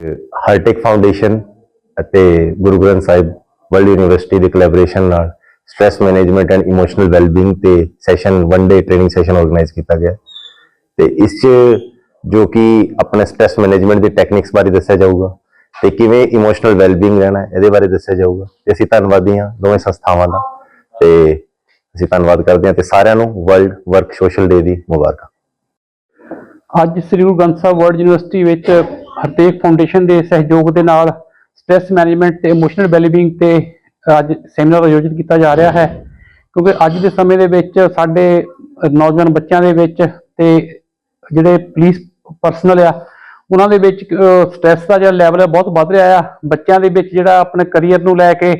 High-tech foundation ਅਤੇ Guru Granth Sahib world university ਦੇ collaboration ਨਾਲ stress management and emotional wellbeing ਤੇ session one day training session organise ਕੀਤਾ ਗਿਆ। ਤੇ ਇਸ 'ਚ ਜੋ ਕਿ ਆਪਣੇ ਸਟ੍ਰੈਸ ਮੈਨੇਜਮੈਂਟ ਦੀ ਟੈਕਨਿਕਸ ਬਾਰੇ ਦੱਸਿਆ ਜਾਊਗਾ ਤੇ ਕਿਵੇਂ ਇਮੋਸ਼ਨਲ ਵੈਲਬੀਇੰਗ ਰਹਿਣਾ ਇਹਦੇ ਬਾਰੇ ਦੱਸਿਆ ਜਾਊਗਾ। ਤੇ ਅਸੀਂ ਧੰਨਵਾਦੀ ਹਾਂ ਦੋਵੇਂ ਸੰਸਥਾਵਾਂ ਦਾ ਤੇ ਅਸੀਂ ਧੰਨਵਾਦ ਕਰਦੇ ਹਾਂ ਤੇ ਸਾਰਿਆਂ ਨੂੰ ਵਰਲਡ ਵਰਕ ਸੋਸ਼ਲ ਡੇ ਦੀ ਮੁਬਾਰਕਾਂ। ਅੱਜ ਸ੍ਰੀ ਗੁਰੂ ਗ੍ਰੰਥ ਸਾਹਿਬ ਵਰਲਡ ਯੂਨੀਵਰਸਿਟੀ ਵਿੱਚ ਹਰਤੇਜ ਫਾਊਂਡੇਸ਼ਨ ਦੇ ਸਹਿਯੋਗ ਦੇ ਨਾਲ ਸਟ੍ਰੈਸ ਮੈਨੇਜਮੈਂਟ ਤੇ ਇਮੋਸ਼ਨਲ ਵੈਲਬੀਇੰਗ ਤੇ ਅੱਜ ਸੈਮੀਨਾਰ ਆਯੋਜਿਤ ਕੀਤਾ ਜਾ ਰਿਹਾ ਹੈ। ਕਿਉਂਕਿ ਅੱਜ ਦੇ ਸਮੇਂ ਦੇ ਵਿੱਚ ਸਾਡੇ ਨੌਜਵਾਨ ਬੱਚਿਆਂ ਦੇ ਵਿੱਚ ਤੇ ਜਿਹੜੇ ਪੁਲਿਸ ਪਰਸਨਲ ਆ, ਉਹਨਾਂ ਦੇ ਵਿੱਚ ਸਟ੍ਰੈਸ ਦਾ ਜਿਹੜਾ ਲੈਵਲ ਹੈ ਬਹੁਤ ਵੱਧ ਰਿਹਾ ਆ। ਬੱਚਿਆਂ ਦੇ ਵਿੱਚ ਜਿਹੜਾ ਆਪਣੇ ਕੈਰੀਅਰ ਨੂੰ ਲੈ ਕੇ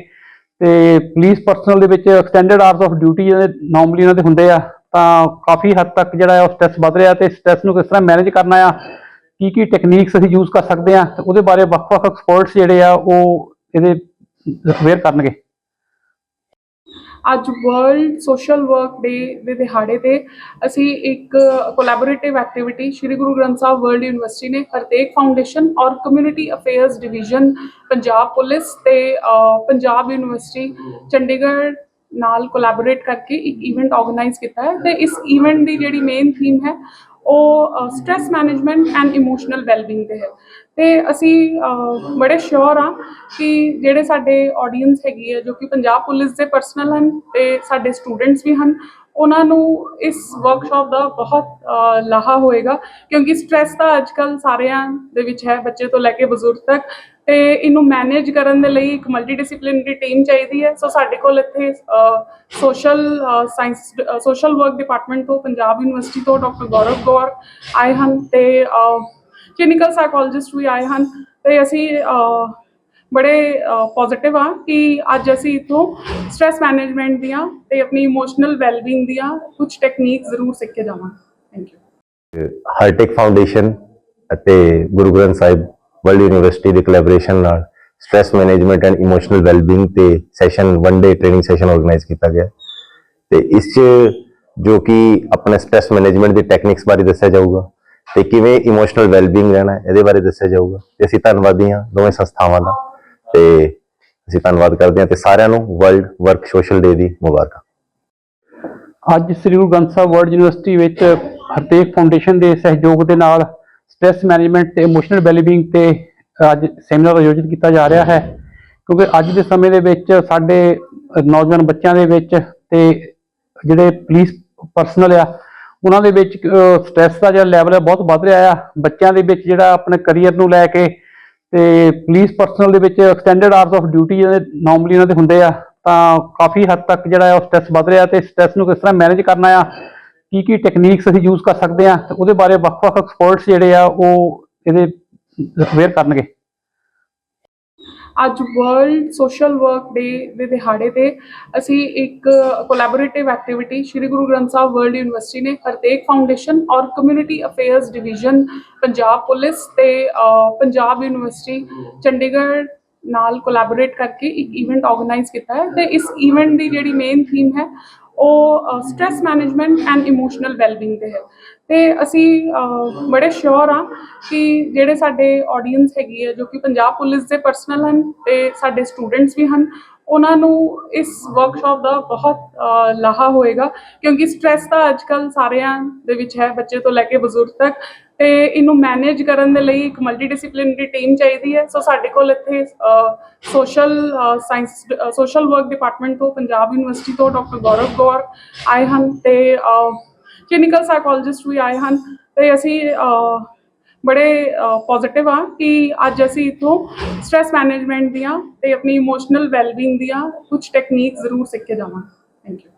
ਤੇ ਪੁਲਿਸ ਪਰਸਨਲ ਦੇ ਵਿੱਚ ਐਕਸਟੈਂਡਡ ਆਵਰਸ ਆਫ ਡਿਊਟੀ ਜਿਹੜੇ ਨਾਰਮਲੀ ਇਹਨਾਂ ਦੇ ਹੁੰਦੇ ਆ, ਤਾਂ ਕਾਫੀ ਹੱਦ ਤੱਕ ਜਿਹੜਾ ਹੈ ਉਹ ਸਟ੍ਰੈਸ ਵੱਧ ਰਿਹਾ ਤੇ ਸਟ੍ਰੈਸ ਨੂੰ ਕਿਸ ਤਰ੍ਹਾਂ ਮੈਨੇਜ ਕਰਨਾ ਆ ਕੀ ਕੀ ਟੈਕਨੀਕਸ ਅਸੀਂ ਯੂਜ਼ ਕਰ ਸਕਦੇ ਆ ਤੇ ਉਹਦੇ ਬਾਰੇ ਵੱਖ-ਵੱਖ ਐਕਸਪਰਟਸ ਜਿਹੜੇ ਆ ਉਹ ਇਹਦੇ ਅਵੇਅਰ ਕਰਨਗੇ। ਅੱਜ ਵਰਲਡ ਸੋਸ਼ਲ ਵਰਕ ਡੇ ਦੇ ਦਿਹਾੜੇ ਤੇ ਅਸੀਂ ਇੱਕ collaborative activity Shri Guru Granth Sahib world university ਨੇ ਹਰਤੇਕ ਫਾਊਂਡੇਸ਼ਨ ਔਰ community affairs division Punjab police ਤੇ ਪੰਜਾਬ ਯੂਨੀਵਰਸਿਟੀ ਚੰਡੀਗੜ੍ਹ ਨਾਲ ਕੋਲੈਬੋਰੇਟ ਕਰਕੇ ਇੱਕ ਇਵੈਂਟ ਆਰਗੇਨਾਈਜ਼ ਕੀਤਾ ਹੈ ਤੇ ਇਸ ਇਵੈਂਟ ਦੀ ਜਿਹੜੀ ਮੇਨ ਥੀਮ ਹੈ ਉਹ stress management and emotional wellbeing ਤੇ ਹੈ। ਤੇ ਅਸੀਂ ਬੜੇ ਸ਼ੋਰ ਆ ਕਿ ਜਿਹੜੇ ਸਾਡੇ ਆਡੀਅנס ਹੈਗੀ ਹੈ ਜੋ ਕਿ ਪੰਜਾਬ ਪੁਲਿਸ ਦੇ ਪਰਸਨਲ ਹਨ ਤੇ ਸਾਡੇ ਸਟੂਡੈਂਟਸ ਵੀ ਹਨ, ਉਹਨਾਂ ਨੂੰ ਇਸ ਵਰਕਸ਼ਾਪ ਦਾ ਬਹੁਤ ਲਾਹਾ ਹੋਏਗਾ। ਕਿਉਂਕਿ ਸਟ੍ਰੈਸ ਤਾਂ ਅੱਜਕੱਲ ਸਾਰਿਆਂ ਦੇ ਵਿੱਚ ਹੈ, ਬੱਚੇ ਤੋਂ ਲੈ ਕੇ ਬਜ਼ੁਰਗ ਤੱਕ। ਤੇ ਇਹਨੂੰ ਮੈਨੇਜ ਕਰਨ ਦੇ ਲਈ ਇੱਕ ਮਲਟੀ ਡਿਸਪਲਿਨਰੀ ਟੀਮ ਚਾਹੀਦੀ ਹੈ। ਸੋ ਸਾਡੇ ਕੋਲ ਇੱਥੇ social science social work department ਤੋਂ ਪੰਜਾਬ ਯੂਨੀਵਰਸਿਟੀ ਤੋਂ ਡਾਕਟਰ ਗੌਰਵ ਗੌਰ ਆਏ ਹਨ ਤੇ ਕਲੀਨਿਕਲ ਸਾਈਕੋਲੋਜਿਸਟ ਵੀ ਆਏ ਹਨ ਤੇ ਅਸੀਂ ਬੜੇ ਪੋਜ਼ਿਟਿਵ ਆ ਕਿ ਅੱਜ ਅਸੀਂ ਇਥੋਂ ਸਟ੍ਰੈਸ ਮੈਨੇਜਮੈਂਟ ਦੀਆਂ ਤੇ ਆਪਣੀ ਇਮੋਸ਼ਨਲ ਵੈਲਬੀਇੰਗ ਦੀਆਂ ਕੁਝ ਟੈਕਨੀਕ ਜ਼ਰੂਰ ਸਿੱਖ ਕੇ ਜਾਵਾਂਗੇ। ਥੈਂਕ ਯੂ ਹਾਈਟੈਕ ਫਾਊਂਡੇਸ਼ਨ ਅਤੇ ਗੁਰੂ ਗ੍ਰੰਥ ਸਾਹਿਬ ਵਰਲਡ ਯੂਨੀਵਰਸਿਟੀ ਦੇ ਕੋਲੈਬੋਰੇਸ਼ਨ ਨਾਲ stress management and emotional wellbeing ਤੇ session one day training session organise ਕੀਤਾ ਗਿਆ। ਤੇ ਇਸ 'ਚ ਜੋ ਕਿ ਆਪਣੇ ਸਟ੍ਰੈਸ ਮੈਨੇਜਮੈਂਟ ਦੀ ਟੈਕਨਿਕਸ ਬਾਰੇ ਦੱਸਿਆ ਜਾਊਗਾ ਤੇ ਕਿਵੇਂ ਇਮੋਸ਼ਨਲ ਵੈਲਬੀਇੰਗ ਰਹਿਣਾ ਇਹਦੇ ਬਾਰੇ ਦੱਸਿਆ ਜਾਊਗਾ। ਤੇ ਅਸੀਂ ਧੰਨਵਾਦੀ ਹਾਂ ਦੋਵੇਂ ਸੰਸਥਾਵਾਂ ਦਾ। ਤੇ ਅਸੀਂ ਧੰਨਵਾਦ ਕਰਦੇ ਹਾਂ ਤੇ ਸਾਰਿਆਂ ਨੂੰ ਵਰਲਡ ਵਰਕ ਸੋਸ਼ਲ ਡੇ ਦੀ ਮੁਬਾਰਕਾਂ। ਅੱਜ ਸ੍ਰੀ ਗੁਰੂ ਗ੍ਰੰਥ ਸਾਹਿਬ ਵਰਲਡ ਯੂਨੀਵਰਸਿਟੀ ਵਿੱਚ ਹਰਤੇਜ ਫਾਊਂਡੇਸ਼ਨ ਦੇ ਸਹਿਯੋਗ ਦੇ ਨਾਲ ਸਟ੍ਰੈਸ ਮੈਨੇਜਮੈਂਟ ਤੇ ਇਮੋਸ਼ਨਲ ਵੈਲਬੀਇੰਗ ਤੇ ਅੱਜ ਸੈਮੀਨਾਰ ਆਯੋਜਿਤ ਕੀਤਾ ਜਾ ਰਿਹਾ ਹੈ। ਕਿਉਂਕਿ ਅੱਜ ਦੇ ਸਮੇਂ ਦੇ ਵਿੱਚ ਸਾਡੇ ਨੌਜਵਾਨ ਬੱਚਿਆਂ ਦੇ ਵਿੱਚ ਤੇ ਜਿਹੜੇ ਪੁਲਿਸ ਪਰਸਨਲ ਆ, ਉਹਨਾਂ ਦੇ ਵਿੱਚ ਸਟ੍ਰੈਸ ਦਾ ਜਿਹੜਾ ਲੈਵਲ ਹੈ ਬਹੁਤ ਵੱਧ ਰਿਹਾ ਆ। ਬੱਚਿਆਂ ਦੇ ਵਿੱਚ ਜਿਹੜਾ ਆਪਣੇ ਕੈਰੀਅਰ ਨੂੰ ਲੈ ਕੇ ਤੇ ਪੁਲਿਸ ਪਰਸਨਲ ਦੇ ਵਿੱਚ ਐਕਸਟੈਂਡਡ ਆਵਰਸ ਆਫ ਡਿਊਟੀ ਜਿਹੜੇ ਨਾਰਮਲੀ ਇਹਨਾਂ ਦੇ ਹੁੰਦੇ ਆ, ਤਾਂ ਕਾਫੀ ਹੱਦ ਤੱਕ ਜਿਹੜਾ ਹੈ ਉਹ ਸਟ੍ਰੈਸ ਵੱਧ ਰਿਹਾ ਤੇ ਸਟ੍ਰੈਸ ਨੂੰ ਕਿਸ ਤਰ੍ਹਾਂ ਮੈਨੇਜ ਕਰਨਾ ਆ ਕੀ ਕੀ ਟੈਕਨੀਕਸ ਅਸੀਂ ਯੂਜ਼ ਕਰ ਸਕਦੇ ਆ ਤੇ ਉਹਦੇ ਬਾਰੇ ਵੱਖ-ਵੱਖ ਐਕਸਪਰਟਸ ਜਿਹੜੇ ਆ ਉਹ ਇਹਦੇ ਅਵੇਅਰ ਕਰਨਗੇ। ਅੱਜ ਵਰਲਡ ਸੋਸ਼ਲ ਵਰਕ ਡੇ ਦੇ ਦਿਹਾੜੇ ਤੇ ਅਸੀਂ ਇੱਕ collaborative activity Shri Guru Granth Sahib world university ਨੇ ਹਰਤੇਕ ਫਾਊਂਡੇਸ਼ਨ ਔਰ community affairs division Punjab police ਤੇ ਪੰਜਾਬ ਯੂਨੀਵਰਸਿਟੀ ਚੰਡੀਗੜ੍ਹ ਨਾਲ ਕੋਲੈਬੋਰੇਟ ਕਰਕੇ ਇੱਕ ਇਵੈਂਟ ਆਰਗੇਨਾਈਜ਼ ਕੀਤਾ ਹੈ ਤੇ ਇਸ ਇਵੈਂਟ ਦੀ ਜਿਹੜੀ ਮੇਨ ਥੀਮ ਹੈ ਉਹ stress management and emotional wellbeing ਤੇ ਹੈ। ਤੇ ਅਸੀਂ ਬੜੇ ਸ਼ੋਰ ਆ ਕਿ ਜਿਹੜੇ ਸਾਡੇ ਆਡੀਅנס ਹੈਗੀ ਹੈ ਜੋ ਕਿ ਪੰਜਾਬ ਪੁਲਿਸ ਦੇ ਪਰਸਨਲ ਹਨ ਤੇ ਸਾਡੇ ਸਟੂਡੈਂਟਸ ਵੀ ਹਨ, ਉਹਨਾਂ ਨੂੰ ਇਸ ਵਰਕਸ਼ਾਪ ਦਾ ਬਹੁਤ ਲਾਹਾ ਹੋਏਗਾ। ਕਿਉਂਕਿ ਸਟ੍ਰੈਸ ਤਾਂ ਅੱਜਕੱਲ ਸਾਰਿਆਂ ਦੇ ਵਿੱਚ ਹੈ, ਬੱਚੇ ਤੋਂ ਲੈ ਕੇ ਬਜ਼ੁਰਗ ਤੱਕ। ਤੇ ਇਹਨੂੰ ਮੈਨੇਜ ਕਰਨ ਦੇ ਲਈ ਇੱਕ ਮਲਟੀ ਡਿਸਪਲਿਨਰੀ ਟੀਮ ਚਾਹੀਦੀ ਹੈ। ਸੋ ਸਾਡੇ ਕੋਲ ਇੱਥੇ social science social work department ਤੋਂ ਪੰਜਾਬ ਯੂਨੀਵਰਸਿਟੀ ਤੋਂ ਡਾਕਟਰ ਗੌਰਵ ਗੌਰ ਆਏ ਹਨ ਤੇ ਕਲੀਨਿਕਲ ਸਾਈਕੋਲੋਜਿਸਟ ਵੀ ਆਏ ਹਨ ਤੇ ਅਸੀਂ ਬੜੇ ਪੋਜ਼ਿਟਿਵ ਆ ਕਿ ਅੱਜ ਅਸੀਂ ਇਥੋਂ ਸਟ੍ਰੈਸ ਮੈਨੇਜਮੈਂਟ ਦੀਆਂ ਤੇ ਆਪਣੀ ਇਮੋਸ਼ਨਲ ਵੈਲਬੀਇੰਗ ਦੀਆਂ ਕੁਝ ਟੈਕਨੀਕ ਜ਼ਰੂਰ ਸਿੱਖ ਕੇ ਜਾਵਾਂਗੇ। Thank you